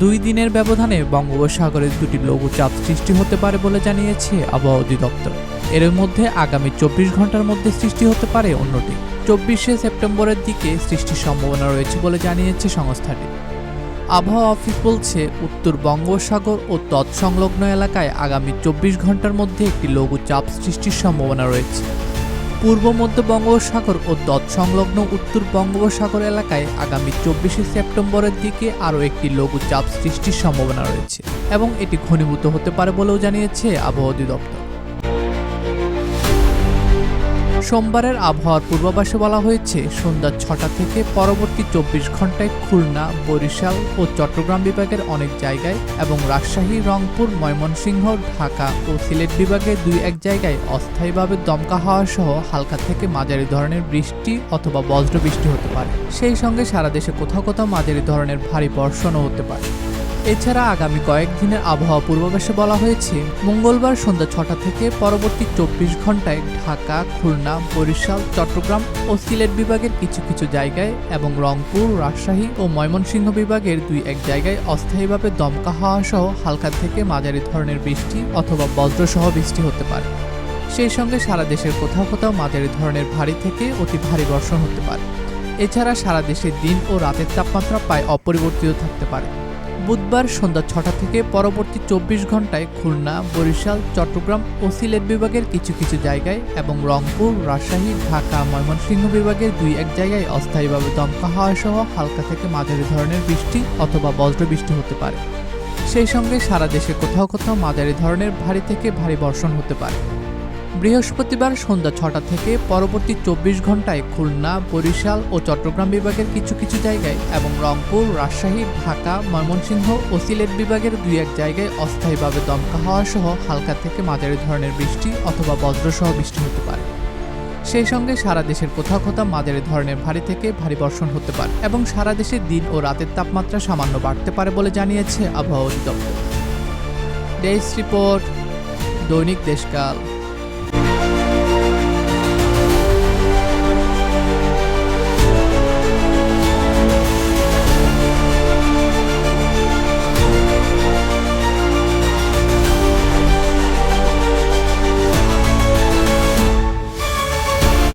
দুই দিনের ব্যবধানে বঙ্গোপসাগরে দুটি লঘুচাপ সৃষ্টি হতে পারে বলে জানিয়েছে আবহাওয়া অধিদপ্তর। এর মধ্যে আগামী চব্বিশ ঘণ্টার মধ্যে সৃষ্টি হতে পারে অন্যটি। চব্বিশে সেপ্টেম্বরের দিকে সৃষ্টির সম্ভাবনা রয়েছে বলে জানিয়েছে সংস্থাটি। আবহাওয়া অফিস বলছে, উত্তর বঙ্গোপসাগর ও তৎসংলগ্ন এলাকায় আগামী চব্বিশ ঘণ্টার মধ্যে একটি লঘুচাপ সৃষ্টির সম্ভাবনা রয়েছে। পূর্ব মধ্য বঙ্গোপসাগর ও তৎসংলগ্ন উত্তর বঙ্গোপসাগর এলাকায় আগামী চব্বিশে সেপ্টেম্বরের দিকে আরও একটি লঘুচাপ সৃষ্টির সম্ভাবনা রয়েছে এবং এটি ঘনীভূত হতে পারে বলেও জানিয়েছে আবহাওয়া অধিদপ্তর। সোমবারের আবহাওয়ার পূর্বাভাসে বলা হয়েছে, সন্ধ্যা ছটা থেকে পরবর্তী চব্বিশ ঘন্টায় খুলনা, বরিশাল ও চট্টগ্রাম বিভাগের অনেক জায়গায় এবং রাজশাহী, রংপুর, ময়মনসিংহ, ঢাকা ও সিলেট বিভাগে দুই এক জায়গায় অস্থায়ীভাবে দমকা হাওয়া সহ হালকা থেকে মাঝারি ধরনের বৃষ্টি অথবা বজ্র বৃষ্টি হতে পারে। সেই সঙ্গে সারা দেশে কোথাও কোথাও মাঝারি ধরনের ভারী বর্ষণও হতে পারে। এছাড়া আগামী কয়েকদিনের আবহাওয়া পূর্বাভাসে বলা হয়েছে, মঙ্গলবার সন্ধ্যা ছটা থেকে পরবর্তী চব্বিশ ঘন্টায় ঢাকা, খুলনা, বরিশাল, চট্টগ্রাম ও সিলেট বিভাগের কিছু কিছু জায়গায় এবং রংপুর, রাজশাহী ও ময়মনসিংহ বিভাগের দুই এক জায়গায় অস্থায়ীভাবে দমকা হাওয়া সহ হালকা থেকে মাঝারি ধরনের বৃষ্টি অথবা বজ্রসহ বৃষ্টি হতে পারে। সেই সঙ্গে সারা দেশের কোথাও কোথাও মাঝারি ধরনের ভারী থেকে অতি ভারী বর্ষণ হতে পারে। এছাড়া সারা দেশে দিন ও রাতের তাপমাত্রা প্রায় অপরিবর্তিত থাকতে পারে। বুধবার সন্ধ্যা ছটা থেকে পরবর্তী চব্বিশ ঘন্টায় খুলনা, বরিশাল, চট্টগ্রাম ও সিলেট বিভাগের কিছু কিছু জায়গায় এবং রংপুর, রাজশাহী, ঢাকা, ময়মনসিংহ বিভাগের দুই এক জায়গায় অস্থায়ীভাবে দমকা হাওয়া সহ হালকা থেকে মাঝারি ধরনের বৃষ্টি অথবা বজ্র বৃষ্টি হতে পারে। সেই সঙ্গে সারা দেশে কোথাও কোথাও মাঝারি ধরনের ভারী থেকে ভারী বর্ষণ হতে পারে। বৃহস্পতিবার সন্ধ্যা ছটা থেকে পরবর্তী চব্বিশ ঘন্টায় খুলনা, বরিশাল ও চট্টগ্রাম বিভাগের কিছু কিছু জায়গায় এবং রংপুর, রাজশাহী, ঢাকা, ময়মনসিংহ ও সিলেট বিভাগের দুই এক জায়গায় অস্থায়ীভাবে দমকা হাওয়া সহ হালকা থেকে মাঝারি ধরনের বৃষ্টি অথবা বজ্রসহ বৃষ্টি হতে পারে। সেই সঙ্গে সারা দেশের কোথাও কোথাও মাঝারি ধরনের ভারী থেকে ভারী বর্ষণ হতে পারে এবং সারা দেশে দিন ও রাতের তাপমাত্রা সামান্য বাড়তে পারে বলে জানিয়েছে আবহাওয়া অধিদপ্তর। ডেস্ক রিপোর্ট, দৈনিক দেশকাল।